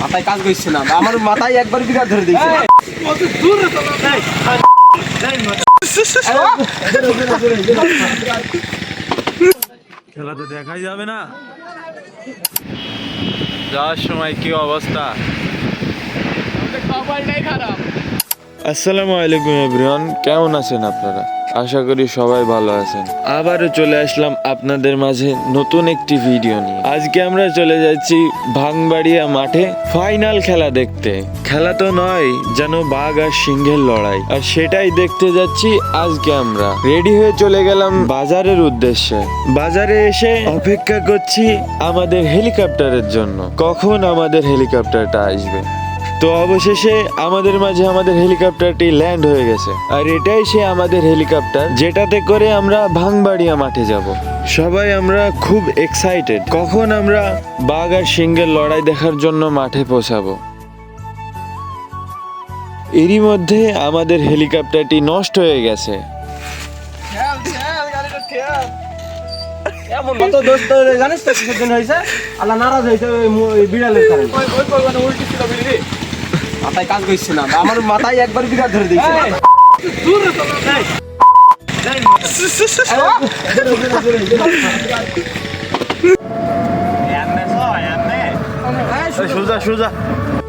মাথায় কাজ করছে না আমার মাথায় একবার বিঘা ধরে দিয়েছে। খেলা তো দেখাই যাবে না। যাওয়ার সময় কি অবস্থা? আসসালামু আলাইকুম, এভরিওয়ান। কেমন আছেন আপনারা? আশা করি সবাই ভালো আছেন। আবারও চলে আসলাম আপনাদের মাঝে নতুন একটি ভিডিও নিয়ে। আজকে আমরা চলে যাচ্ছি ভাঙবাড়িয়া মাঠে ফাইনাল খেলা দেখতে। খেলা তো নয়, যেন বাঘ আর সিংহের লড়াই। আর সেটাই দেখতে যাচ্ছি আজকে আমরা। রেডি হয়ে চলে গেলাম বাজারের উদ্দেশ্যে। বাজারে এসে অপেক্ষা করছি আমাদের হেলিকপ্টারের জন্য। কখন আমাদের হেলিকপ্টারটা আসবে? তো অবশেষে আমাদের মাঝে আমাদের হেলিকপ্টারটি ল্যান্ড হয়ে গেছে। আর এটাই সে আমাদের হেলিকপ্টার যেটাতে করে আমরা ভাঙবাড়িয়া মাঠে যাব। সবাই আমরা খুব এক্সাইটেড কখন আমরা বাঘ আর সিংহের লড়াই দেখার জন্য মাঠে পৌঁছাবো? এরই মধ্যে আমাদের হেলিকপ্টারটি নষ্ট হয়ে গেছে। জানিস তো কিসের জন্য হয়েছে? আল্লাহ নারাজ হয়েছে বিড়ালের কারণে। মাথায় কাজ করছে না আমার মাথায় একবার বিরাট ধরে দিয়েছে সোজা সোজা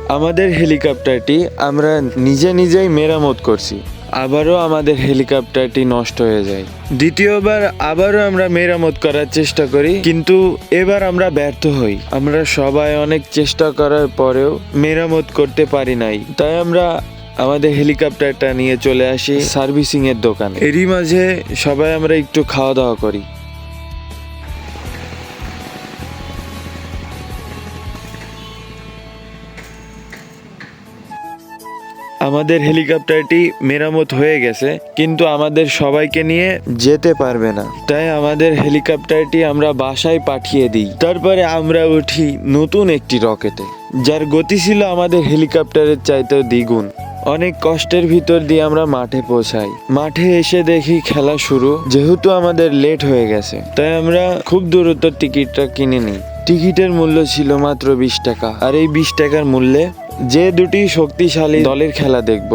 আমাদের হেলিকপ্টারটি আমরা নিজে নিজেই মেরামত করছি আবারও আমাদের হেলিকপ্টারটি নষ্ট হয়ে যায়। দ্বিতীয়বার আবারও আমরা মেরামত করার চেষ্টা করি, কিন্তু এবার আমরা ব্যর্থ হই। আমরা সবাই অনেক চেষ্টা করার পরেও মেরামত করতে পারি নাই। তাই আমরা আমাদের হেলিকপ্টারটা নিয়ে চলে আসি সার্ভিসিং এর দোকান। এরই মাঝে সবাই আমরা একটু খাওয়া দাওয়া করি। আমাদের হেলিকপ্টারটি মেরামত হয়ে গেছে, কিন্তু আমাদের সবাইকে নিয়ে যেতে পারবে না। তাই আমাদের হেলিকপ্টারটি আমরা বাসায় পাঠিয়ে দিই। তারপরে আমরা উঠি নতুন একটি রকেটে, যার গতি ছিল আমাদের হেলিকপ্টারের চাইতেও দ্বিগুণ। অনেক কষ্টের ভিতর দিয়ে আমরা মাঠে পৌঁছাই। মাঠে এসে দেখি খেলা শুরু, যেহেতু আমাদের লেট হয়ে গেছে। তাই আমরা খুব দ্রুত টিকিটটা কিনে নিই। টিকিটের মূল্য ছিল মাত্র বিশ টাকা, আর এই বিশ টাকার মূল্যে যে দুটি শক্তিশালী দলের খেলা দেখব,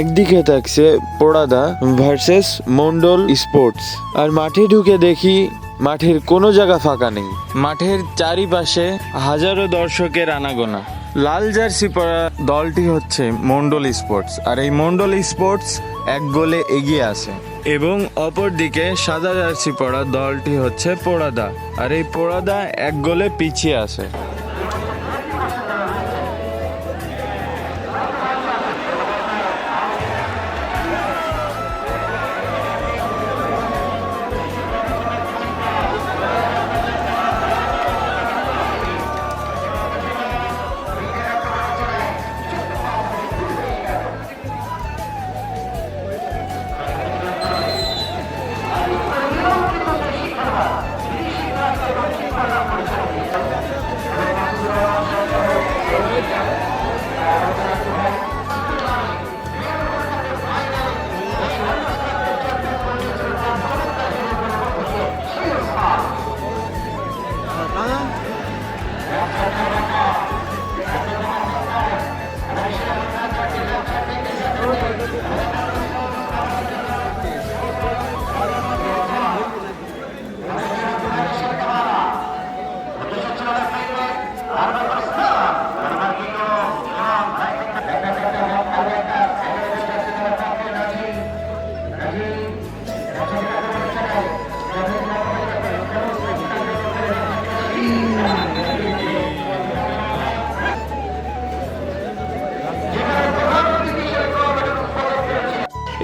একদিকে থাকছে পোড়াদা ভার্সেস মন্ডল স্পোর্টস আর মাঠে ঢুকে দেখি মাঠের কোনো জায়গা ফাঁকা নেই। মাঠের চারিপাশে হাজারো দর্শকের আনাগোনা। লাল জার্সি পরা দলটি হচ্ছে মন্ডল স্পোর্টস আর এই মন্ডল স্পোর্টস এক গোলে এগিয়ে আছে। এবং অপরদিকে সাদা জার্সি পরা দলটি হচ্ছে পোড়াদা, আর এই পোড়াদা এক গোলে পিছিয়ে আছে।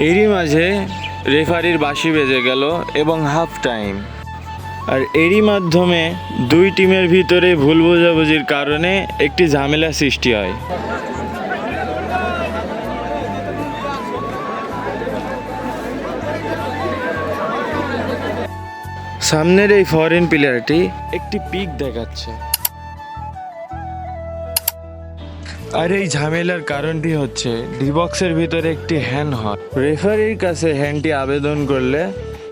এরই মাঝে রেফারির বাঁশি বেজে গেল এবং হাফ টাইম। আর এরই মাধ্যমে দুই টিমের ভিতরে ভুল বোঝাবুঝির কারণে একটি ঝামেলা সৃষ্টি হয়। সামনের এই ফরেন প্লেয়ারটি একটি পিক দেখাচ্ছে। আর এই ঝামেলার কারণটি হচ্ছে ডিবক্সের ভিতরে একটি হ্যান্ড হয়। রেফারির কাছে হ্যান্ডটি আবেদন করলে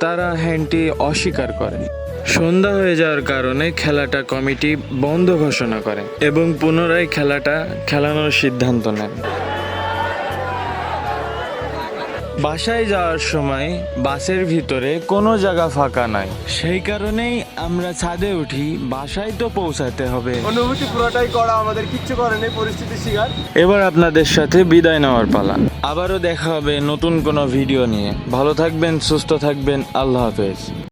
তারা হ্যান্ডটি অস্বীকার করে। সন্ধ্যা হয়ে যাওয়ার কারণে খেলাটা কমিটি বন্ধ ঘোষণা করে এবং পুনরায় খেলাটা খেলানোর সিদ্ধান্ত নেন বাসায় যাওয়ার সময় বাসের ভিতরে কোনো জায়গা ফাঁকা নাই। সেই কারণেই আমরা ছাদে উঠি বাসায় তো পৌঁছাতে হবে। অনুভূতি পুরোটাই করা আমাদের কিচ্ছু করে নেই পরিস্থিতি শিকার। এবার আপনাদের সাথে বিদায় নেওয়ার পালা। আবারও দেখা হবে নতুন কোনো ভিডিও নিয়ে। ভালো থাকবেন সুস্থ থাকবেন আল্লাহ হাফেজ।